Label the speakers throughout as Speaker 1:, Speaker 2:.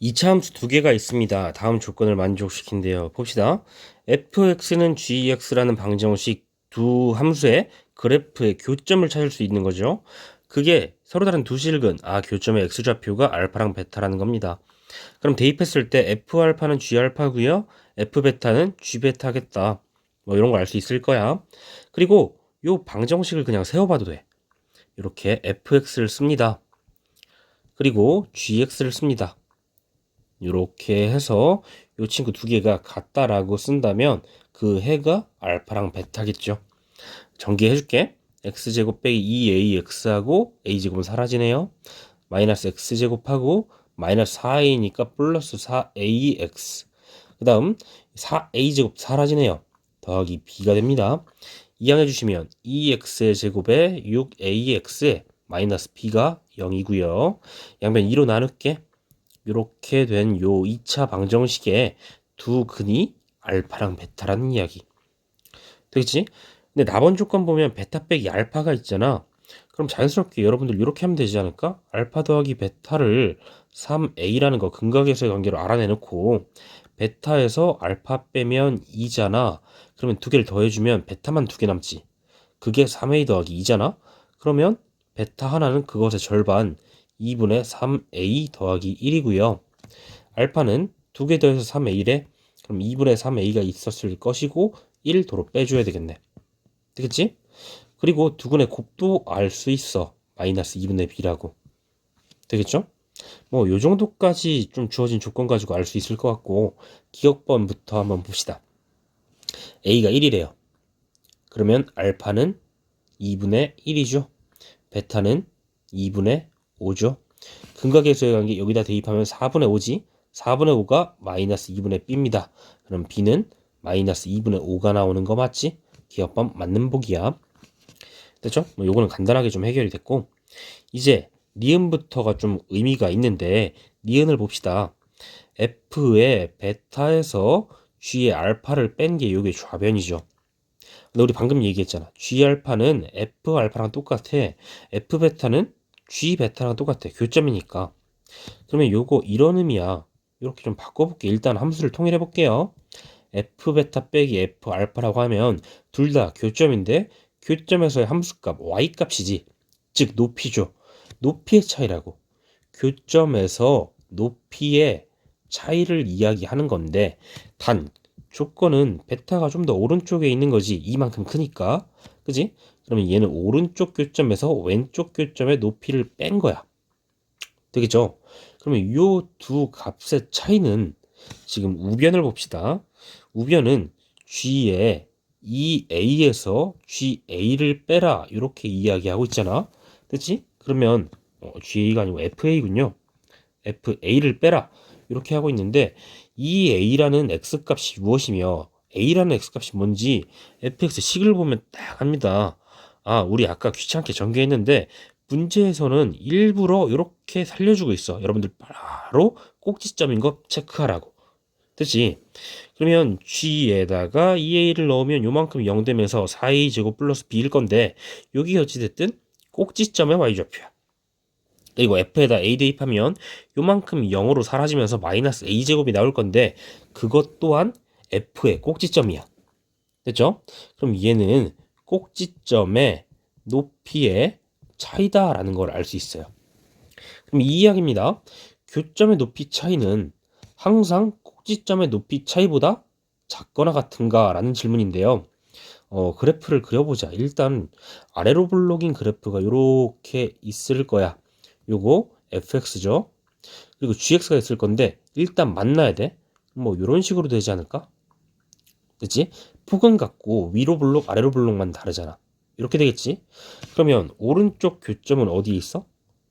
Speaker 1: 이차 함수 두 개가 있습니다. 다음 조건을 만족시킨대요. 봅시다. fx는 gx라는 방정식 두 함수의 그래프의 교점을 찾을 수 있는 거죠. 그게 서로 다른 두 실근, 아, 교점의 x좌표가 알파랑 베타라는 겁니다. 그럼 대입했을 때 f알파는 g알파고요. f베타는 g베타겠다. 뭐 이런 거 알 수 있을 거야. 그리고 요 방정식을 그냥 세워봐도 돼. 이렇게 fx를 씁니다. 그리고 gx를 씁니다. 이렇게 해서 이 친구 두 개가 같다라고 쓴다면 그 해가 알파랑 베타겠죠. 전개해 줄게. x제곱 빼기 2ax하고 a제곱은 사라지네요. 마이너스 x제곱하고 마이너스 4a니까 플러스 4ax 그 다음 4a제곱 사라지네요. 더하기 b가 됩니다. 이항해 주시면 2x의 제곱에 6ax에 마이너스 b가 0이고요. 양변 2로 나눌게. 이렇게 된 요 2차 방정식의 두 근이 알파랑 베타라는 이야기. 되겠지? 근데 나번 조건 보면 베타 빼기 알파가 있잖아. 그럼 자연스럽게 여러분들 이렇게 하면 되지 않을까? 알파 더하기 베타를 3a라는 거 근각에서의 관계로 알아내놓고 베타에서 알파 빼면 2잖아. 그러면 두 개를 더해주면 베타만 두 개 남지. 그게 3a 더하기 2잖아. 그러면 베타 하나는 그것의 절반 2분의 3a 더하기 1이고요. 알파는 두 개 더해서 3a래. 그럼 2분의 3a가 있었을 것이고 1 도로 빼줘야 되겠네. 되겠지? 그리고 두근의 곱도 알 수 있어. 마이너스 2분의 b라고. 되겠죠? 뭐 요 정도까지 좀 주어진 조건 가지고 알 수 있을 것 같고 기억번부터 한번 봅시다. a가 1이래요. 그러면 알파는 2분의 1이죠. 베타는 2분의 5죠. 근각에서의 관계 여기다 대입하면 4분의 5지. 4분의 5가 마이너스 2분의 b입니다. 그럼 b는 마이너스 2분의 5가 나오는 거 맞지? 기억법 맞는 복이야. 됐죠? 뭐 요거는 간단하게 좀 해결이 됐고 이제 니은부터가 좀 의미가 있는데 니은을 봅시다. F의 베타에서 G의 알파를 뺀 게 요게 좌변이죠. 근데 우리 방금 얘기했잖아. G 알파는 F 알파랑 똑같아. F 베타는 G 베타랑 똑같아. 교점이니까. 그러면 요거 이런 의미야. 이렇게 좀 바꿔볼게. 일단 함수를 통일해 볼게요. F 베타 빼기 F 알파라고 하면 둘 다 교점인데 교점에서의 함수값 y 값이지. 즉 높이죠. 높이의 차이라고. 교점에서 높이의 차이를 이야기하는 건데 단 조건은 베타가 좀 더 오른쪽에 있는 거지 이만큼 크니까 그지? 그러면 얘는 오른쪽 교점에서 왼쪽 교점의 높이를 뺀 거야 되겠죠? 그러면 요 두 값의 차이는 지금 우변을 봅시다 우변은 G의 2A에서 GA를 빼라 이렇게 이야기하고 있잖아 됐지? 그러면 어, GA가 아니고 FA군요 FA를 빼라 이렇게 하고 있는데 이 A라는 X값이 무엇이며 A라는 X값이 뭔지 fx 식을 보면 딱 합니다. 아, 우리 아까 귀찮게 전개했는데 문제에서는 일부러 이렇게 살려주고 있어. 여러분들 바로 꼭지점인 거 체크하라고. 됐지? 그러면 G에다가 2A를 넣으면 요만큼 0 되면서 4A 제곱 플러스 B일 건데 여기 어찌됐든 꼭지점의 Y좌표야. 그리고 f에다 a 대입하면 요만큼 0으로 사라지면서 마이너스 a제곱이 나올 건데 그것 또한 f의 꼭지점이야. 됐죠? 그럼 얘는 꼭지점의 높이의 차이다라는 걸 알 수 있어요. 그럼 이 이야기입니다. 교점의 높이 차이는 항상 꼭지점의 높이 차이보다 작거나 같은가 라는 질문인데요. 어, 그래프를 그려보자. 일단 아래로 블록인 그래프가 이렇게 있을 거야. 요거 fx죠. 그리고 gx가 있을 건데 일단 만나야 돼. 뭐 이런 식으로 되지 않을까? 그치? 폭은 같고 위로 블록 아래로 블록만 다르잖아. 이렇게 되겠지? 그러면 오른쪽 교점은 어디에 있어?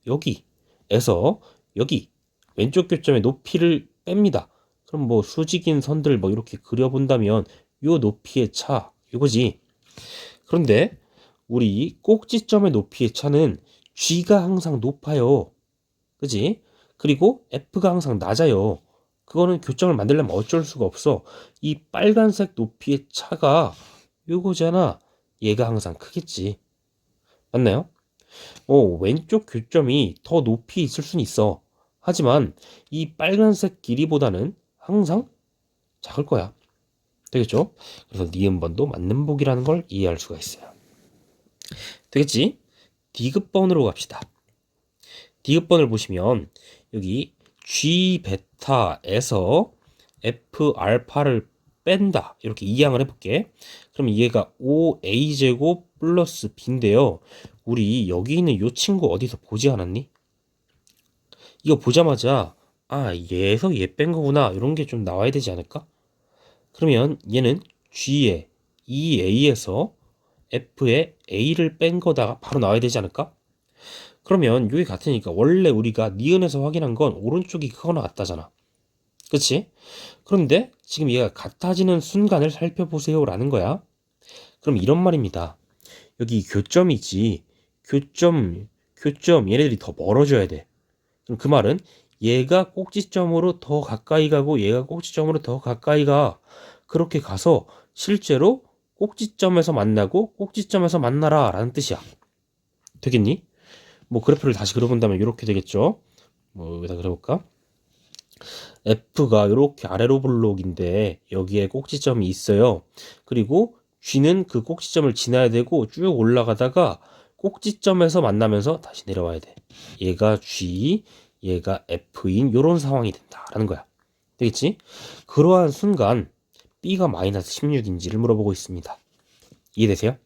Speaker 1: 여기에서 여기 왼쪽 교점의 높이를 뺍니다. 그럼 뭐 수직인 선들 뭐 이렇게 그려본다면 요 높이의 차 이거지. 그런데 우리 꼭지점의 높이의 차는 G가 항상 높아요. 그지? 그리고 F가 항상 낮아요. 그거는 교점을 만들려면 어쩔 수가 없어. 이 빨간색 높이의 차가 요거잖아. 얘가 항상 크겠지. 맞나요? 어, 왼쪽 교점이 더 높이 있을 수는 있어. 하지만 이 빨간색 길이보다는 항상 작을 거야. 되겠죠? 그래서 니은번도 맞는 복이라는 걸 이해할 수가 있어요. 되겠지? 디귿번으로 갑시다. 디귿번을 보시면 여기 G 베타에서 F 알파를 뺀다. 이렇게 이항을 해볼게. 그럼 얘가 5A 제곱 플러스 B인데요. 우리 여기 있는 요 친구 어디서 보지 않았니? 이거 보자마자 아 얘에서 얘 뺀 거구나 이런 게 좀 나와야 되지 않을까? 그러면 얘는 G에 2A에서 F에 A를 뺀 거다가 바로 나와야 되지 않을까? 그러면 여기 같으니까 원래 우리가 니은에서 확인한 건 오른쪽이 크거나 같다잖아. 그치? 그런데 지금 얘가 같아지는 순간을 살펴보세요 라는 거야. 그럼 이런 말입니다. 여기 교점이지. 교점, 교점, 얘네들이 더 멀어져야 돼. 그럼 그 말은 얘가 꼭지점으로 더 가까이 가고 얘가 꼭지점으로 더 가까이 가. 그렇게 가서 실제로 꼭지점에서 만나고 꼭지점에서 만나라 라는 뜻이야. 되겠니? 뭐 그래프를 다시 그려본다면 이렇게 되겠죠. 뭐 여기다 그려볼까? F가 이렇게 아래로 블록인데 여기에 꼭지점이 있어요. 그리고 G는 그 꼭지점을 지나야 되고 쭉 올라가다가 꼭지점에서 만나면서 다시 내려와야 돼. 얘가 G, 얘가 F인 이런 상황이 된다라는 거야. 되겠지? 그러한 순간 B가 마이너스 16인지를 물어보고 있습니다. 이해되세요?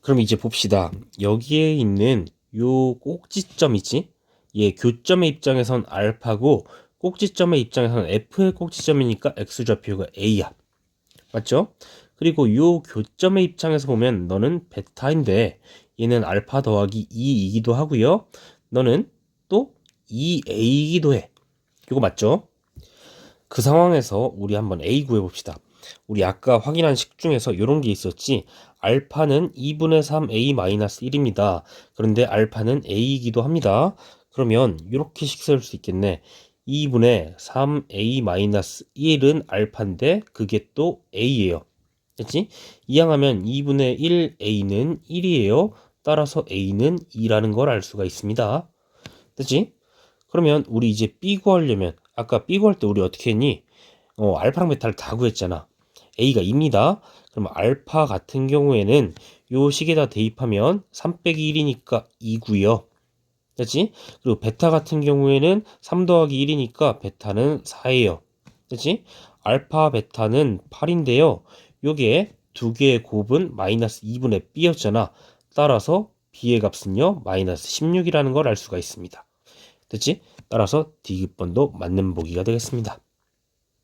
Speaker 1: 그럼 이제 봅시다. 여기에 있는 요 꼭지점 있지? 얘 교점의 입장에선 알파고 꼭지점의 입장에서는 F의 꼭지점이니까 X좌표가 A야. 맞죠? 그리고 요 교점의 입장에서 보면 너는 베타인데 얘는 알파 더하기 2이기도 하고요. 너는 또 2A이기도 해. 이거 맞죠? 그 상황에서 우리 한번 A 구해 봅시다. 우리 아까 확인한 식 중에서 이런 게 있었지. 알파는 2분의 3A-1입니다. 그런데 알파는 A이기도 합니다. 그러면 이렇게 식 쓸 수 있겠네. 2분의 3A-1은 알파인데 그게 또 A예요. 됐지? 이항하면 2분의 1A는 1이에요. 따라서 A는 2라는 걸 알 수가 있습니다. 됐지? 그러면 우리 이제 B 구하려면 아까 B 구할 때 우리 어떻게 했니? 어, 알파랑 베타를 다 구했잖아. A가 2입니다. 그럼 알파 같은 경우에는 요 식에다 대입하면 3 빼기 1이니까 2고요. 됐지? 그리고 베타 같은 경우에는 3 더하기 1이니까 베타는 4예요. 됐지? 알파 베타는 8인데요. 요게 두 개의 곱은 마이너스 2분의 b였잖아. 따라서 b의 값은요 마이너스 16이라는 걸 알 수가 있습니다. 됐지? 따라서 디귿번도 맞는 보기가 되겠습니다.